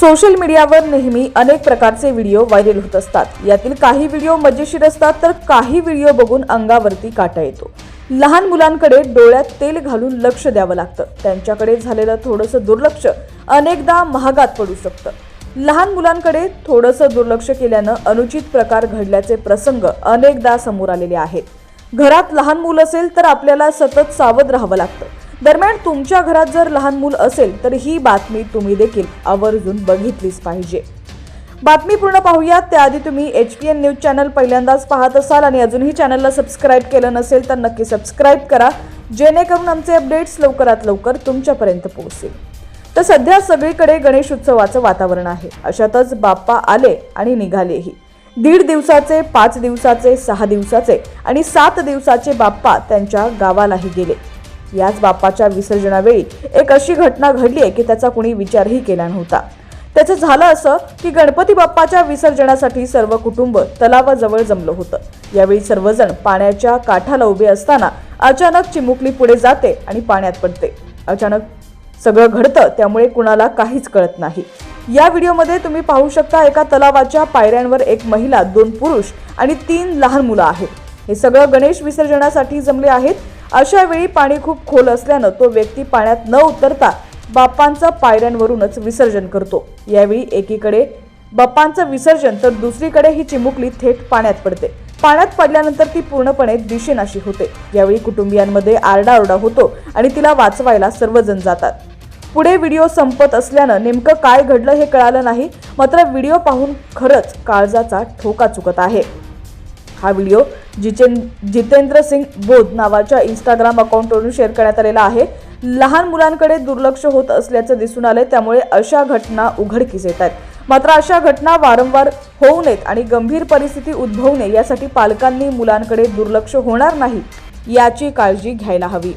Social मीडियावर नेहमी अनेक प्रकारचे व्हिडिओ व्हायरल होत असतात. यातील काही व्हिडिओ मजेशीर असतात तर काही व्हिडिओ बघून अंगावरती काटा येतो. लहान मुलांकडे डोळ्यात तेल घालून लक्ष द्यावं लागतं. त्यांच्याकडे झालेलं थोडंसं दुर्लक्ष अनेकदा महागात पडू शकतं. लहान मुलांकडे थोडंसं दुर्लक्ष केल्यानं अनुचित प्रकार घडल्याचे प्रसंग अनेकदा समोर आलेले आहेत. घरात लहान मूल असेल तर आपल्याला सतत सावध राहावं लागतं. दरम्यान तुमच्या घरात जर लहान मूल असेल तर ही बातमी तुम्ही देखील आवर्जून बघितलीच पाहिजे. बातमी पूर्ण पाहूयात. त्याआधी तुम्ही H P N news channel पहिल्यांदाच पाहत असाल आणि अजूनही चॅनलला सबस्क्राईब केलं नसेल तर नक्की सबस्क्राईब करा. जेणेकरून आमचे अपडेट्स लवकरात लवकर तुमच्यापर्यंत पोहोचतील. तर सध्या सगळीकडे गणेश उत्सवाचं वातावरण आहे. अशातच बाप्पा आले आणि निघालेही. दीड दिवसाचे पाच दिवसाचे सहा दिवसाचे आणि सात दिवसाचे बाप्पा त्यांच्या गावालाही गेले. याच बाप्पाच्या विसर्जनावेळी एक अशी घटना घडली आहे की त्याचा कुणी विचारही केला नव्हता. त्याचं झालं असं की गणपती बाप्पाच्या विसर्जनासाठी सर्व कुटुंब तलावाजवळ जमलं होतं. यावेळी सर्वजण पाण्याच्या काठाला उभे असताना अचानक चिमुकली पुढे जाते आणि पाण्यात पडते. अचानक सगळं घडतं त्यामुळे कुणाला काहीच कळत नाही. या व्हिडिओमध्ये तुम्ही पाहू शकता एका तलावाच्या पायऱ्यांवर एक महिला दोन पुरुष आणि तीन लहान मुलं आहेत. हे सगळं गणेश विसर्जनासाठी जमले आहेत. अशा वेळी पाणी खूप खोल असल्यानं तो व्यक्ती पाण्यात न उतरता बाप्पांचा पायऱ्यांवरूनच विसर्जन करतो. यावेळी एकीकडे बाप्पांचं विसर्जन तर दुसरीकडे ही चिमुकली थेट पाण्यात पडते. पाण्यात पडल्यानंतर ती पूर्णपणे दिशेनाशी होते. यावेळी कुटुंबियांमध्ये आरडाओरडा होतो आणि तिला वाचवायला सर्वजण जातात. पुढे व्हिडिओ संपत असल्यानं नेमकं काय घडलं हे कळालं नाही मात्र व्हिडिओ पाहून खरंच काळजाचा ठोका चुकत आहे. हा व्हिडिओ जिचेन जितेंद्र सिंग बोध नावाच्या इंस्टाग्राम अकाउंटवरून शेअर करण्यात आलेला आहे. लहान मुलांकडे दुर्लक्ष होत असल्याचं दिसून आलंय. त्यामुळे अशा घटना उघडकीस येत आहेत. मात्र अशा घटना वारंवार होऊ नयेत आणि गंभीर परिस्थिती उद्भवू नये यासाठी पालकांनी मुलांकडे दुर्लक्ष होणार नाही याची काळजी घ्यायला हवी.